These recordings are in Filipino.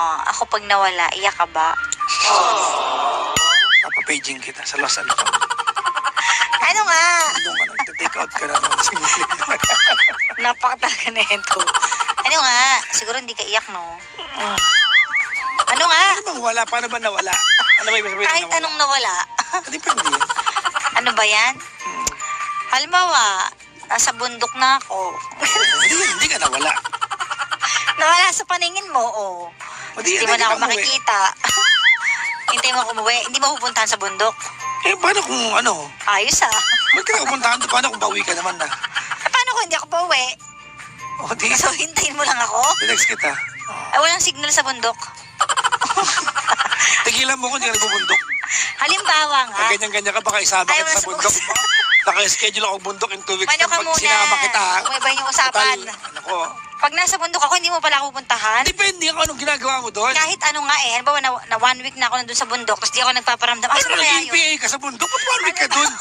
Ah, ako pag nawala, iyak ka ba? Papapaging kita sa Los Alcon. Ano nga? Doon ka nagte-take out ka na naman. Simple. Napakataga na ito. Ano nga? Siguro hindi ka iyak, no? Ano nga? Ano bang wala? Paano ba nawala? Ano ba ibig sabihin Kahit na nawala? anong nawala. Ah, Depende yan. Ano ba yan? Hmm. Halimbawa, nasa bundok na ako. Hindi, hindi ka nawala. nawala sa paningin mo, oh. Hindi, Hindi mo na ako umuwi. makikita. Hintay mo ako umuwi. Hindi mo pupuntahan sa bundok. Eh, paano kung ano? Ayos ah. Ba't ka na pupuntahan? Paano kung bawi ka naman na? Eh, paano kung hindi ako pauwi? O, di, So, hintayin mo lang ako? tinext kita. Ay, walang signal sa bundok. Tigilan mo kung hindi ka nagbubundok. Halimbawa nga, Pag ganyan-ganyan ka, baka isama Ayaw kita sa na bundok. Naka-schedule ako bundok in two weeks. Paano ka Pag muna? sinama kita? Umibay yung usapan. Total, ano ko, pag nasa bundok ako, hindi mo pala ako pupuntahan. depende kung anong ginagawa mo doon. Kahit ano nga eh, halimbawa na, na one week na ako nandun sa bundok, tapos di ako nagpaparamdam. Asa Ano na kaya naging yun? PA ka sa bundok? Ba't one week ka doon?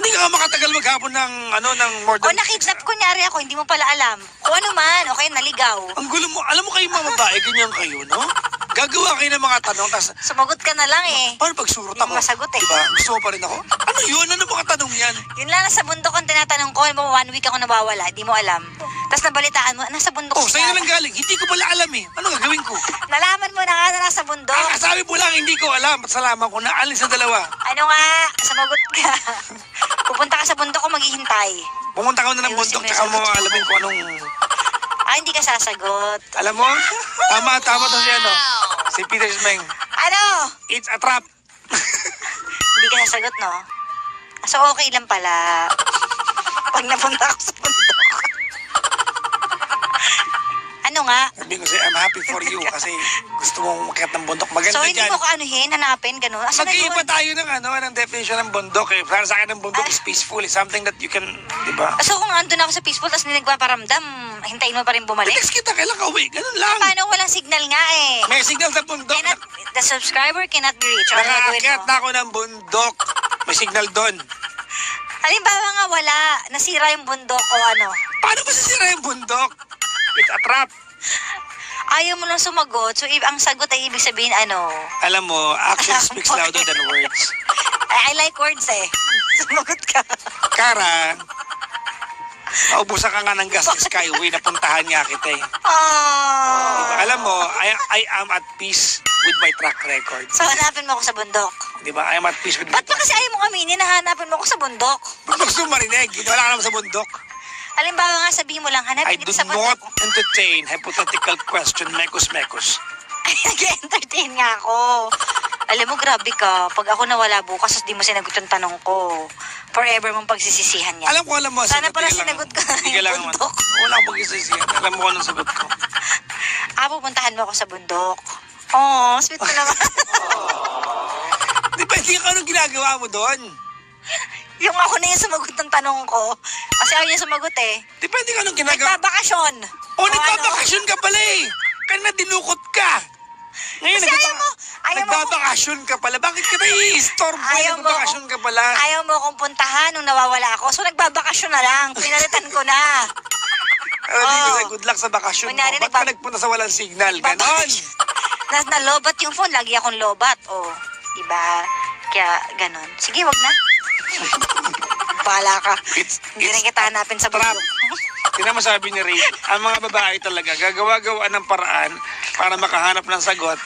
Hindi ka makatagal maghapon ng, ano, ng more O than... nakidnap kunyari ako, hindi mo pala alam. Kung ano man, o kaya naligaw. Ang gulo mo, alam mo kayo mga babae, ganyan kayo, no? Gagawa kayo ng mga tanong, tapos, Sumagot ka na lang eh. paano pag surot Hindi ako? mo masagot eh. Diba? Gusto mo pa rin ako? Ano yun? Ano mga tanong yan? Yun lang nasa bundok ang tinatanong ko. Halimbawa one week ako nawawala, di mo alam. Tapos nabalitaan mo, nasa bundok Oh, sa'yo lang galing. Hindi ko pala alam eh. Ano gagawin ko? Nalaman mo na nga na nasa bundok. Ah, sabi mo lang, hindi ko alam. At salamat ko na alin sa dalawa. Ano nga, sumagot ka. Pupunta ka sa bundok ko maghihintay. Pumunta ka na ng bundok, tsaka mo alamin kung anong... Ah, hindi ka sasagot. Alam mo? Tama, tama to si ano. Si Peter Smeng. Ano? It's a trap. Hindi ka sasagot, no? So, okay lang pala. Pag napunta ako sa ano nga? Sabi ko sa'yo, I'm happy for you kasi gusto mong umakyat ng bundok. Maganda So, hindi dyan. mo ko anuhin, hanapin, gano'n. Asa yun? tayo ng ano, ng definition ng bundok eh. Para sa akin, ng bundok Ay. is peaceful. It's something that you can, di ba? So, kung andun ako sa peaceful, tapos hindi nagpaparamdam, hintayin mo pa rin bumalik? Text kita, kailan ka uwi? Ganun lang. Paano walang signal nga eh? May signal sa bundok. Cannot, the subscriber cannot be reached. Mo? na ako ng bundok. May signal doon. Halimbawa nga wala, nasira yung bundok o ano. Paano ba sisira yung bundok? It's a trap. Ayaw mo lang sumagot, so ang sagot ay ibig sabihin ano. Alam mo, action speaks louder than words. I, I like words eh. Sumagot ka. Kara, naubusan ka nga ng gas sa Skyway, napuntahan nga kita eh. Oh. Alam mo, I, I am at peace with my track record. So hanapin mo ako sa bundok. Di ba? I am at peace with my Ba't ba track kasi ayaw mo aminin na hanapin mo ako sa bundok? Ba't gusto mo marinig? Wala ka naman sa bundok. Halimbawa nga sabihin mo lang, I hanapin do kita sa not bundok. entertain hypothetical question, mekos-mekos. Ay, nag-entertain nga ako. Alam mo, grabe ka. Pag ako nawala bukas, di mo sinagot yung tanong ko. Forever mong pagsisisihan yan. Alam ko, alam mo. Sana sagot, pala hindi lang- sinagot ko na Hindi ka yung lang naman. bundok. Wala akong pagsisisihan. Alam mo kung anong sagot ko. Ah, pupuntahan mo ako sa bundok. Oh, sweet ko naman. Depende ka anong ginagawa mo doon. Yung ako na yung sumagot ng tanong ko. Kasi ayaw niya sumagot eh. Depende ka anong ginagawa. Nagbabakasyon. O, ano? nagbabakasyon ka pala eh. Kanina dinukot ka. Ngayon, Kasi ayaw mo- ayaw mo- nagbabakasyon ka pala. Bakit ka nai-storm mo? Ayaw mo, Nagbabakasyon ka pala. ayaw mo akong puntahan nung nawawala ako. So, nagbabakasyon na lang. Pinalitan ko na. Oo. sa good luck sa bakasyon Kunyari, mo. Ba't ka nagpunta sa walang signal? Ganon. Na, nalobat yung phone. Lagi akong lobat. Oh, diba? Kaya, ganon. Sige, wag na. Bahala ka. It's, Hindi it's na kita hanapin sa trap. mo sabi ni Ray, ang mga babae talaga, gagawa-gawa ng paraan para makahanap ng sagot.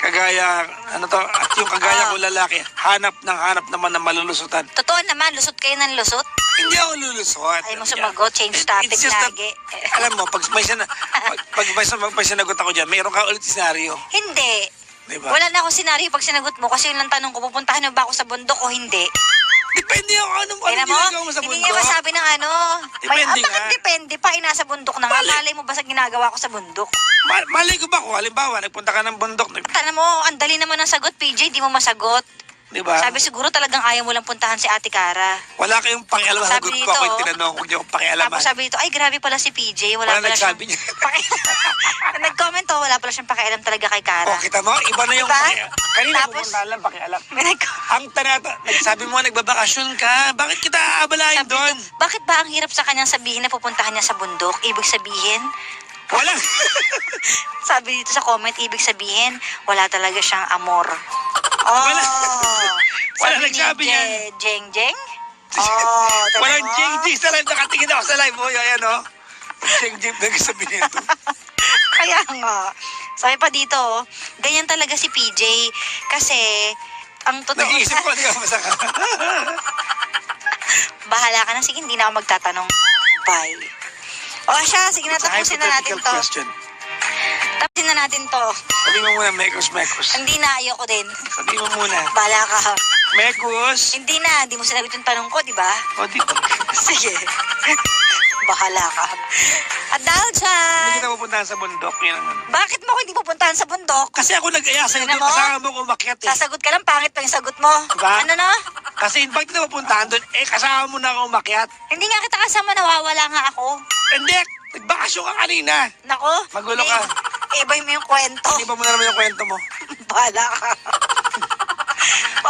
Kagaya, ano to, at yung kagaya Ah. ko lalaki, hanap ng hanap naman ng malulusutan. Totoo naman, lusot kayo ng lusot. Hindi ako lulusot. Ay, mo sumagot, change It- topic it's just that, lagi. alam mo, pag may, sina, pag, pag may, pag may sinagot ako dyan, mayroon ka ulit senaryo. Hindi. Di ba? Wala na akong senaryo pag sinagot mo kasi yun lang tanong ko, pupuntahan mo ba ako sa bundok o hindi? Depende ako anong, anong Kaya mo, ginagawa mo sa hindi bundok. niya masabi ng ano. Depende Ay, ah, bakit nga. depende pa? Inasa bundok na nga. Mali. Malay mo ba sa ginagawa ko sa bundok? Ma- malay ko ba ko, halimbawa, nagpunta ka ng bundok, nag- Tanong mo, ang dali naman ng sagot, PJ, di mo masagot. Di ba? Sabi siguro talagang ayaw mo lang puntahan si Ate Cara. Wala kayong pakialam sa sagot Sabi ko, dito, ako yung tinanong, huwag niyo akong pakialaman. Tapos sabi dito, ay grabe pala si PJ. Wala, Wala pala nagsabi siyang... niya. Paki- Nag-comment to, wala pala siyang pakialam talaga kay Cara. O, kita mo, iba na yung Diba? paki- Kanina Tapos- pupunta lang pakialam. May nag- Ang tanata, nagsabi mo nagbabakasyon ka, bakit kita aabalain Sabi doon? ko, bakit ba ang hirap sa kanyang sabihin na pupuntahan niya sa bundok? Ibig sabihin, Wala. Sabi dito sa comment, ibig sabihin, wala talaga siyang amor. Oh, Wala. Wala sabi ni nagsabi Je- yan. Jeng Jeng? Oh, tignan Walang. Jing Jing sa live. Nakatingin ako sa live. Boy, ayan o. Jing Jing nagsabi nito. Kaya nga. Sabi pa dito, ganyan talaga si PJ. Kasi, ang totoo Nag-iisip ko, di ka masaka. bahala ka na. Sige, hindi na ako magtatanong. Bye. O siya, sige na, tapusin na natin to. question. Na natin to. Sabi mo muna, Mekos, Mekos. Hindi na, ayoko din. Sabi mo muna. Bahala ka. Mekos. Hindi na, hindi mo sinagot yung tanong ko, di ba? O, di ba? Sige. Bahala ka. At dahil Hindi kita pupuntahan sa bundok. Yan bakit mo ako hindi pupuntahan sa bundok? Kasi ako nag-aya sa'yo doon. Kasama mo ko umakyat eh. Sasagot ka lang, pangit pa yung sagot mo. Diba? Ano na? Kasi pag hindi na pupuntahan doon, eh kasama mo na ako umakyat. Hindi nga kita kasama, nawawala nga ako. Hindi. Nagbakasyon ka kanina. Nako. Magulo ka. Ibay mo yung kwento. Iniba mo na naman yung kwento mo. Bahala ka.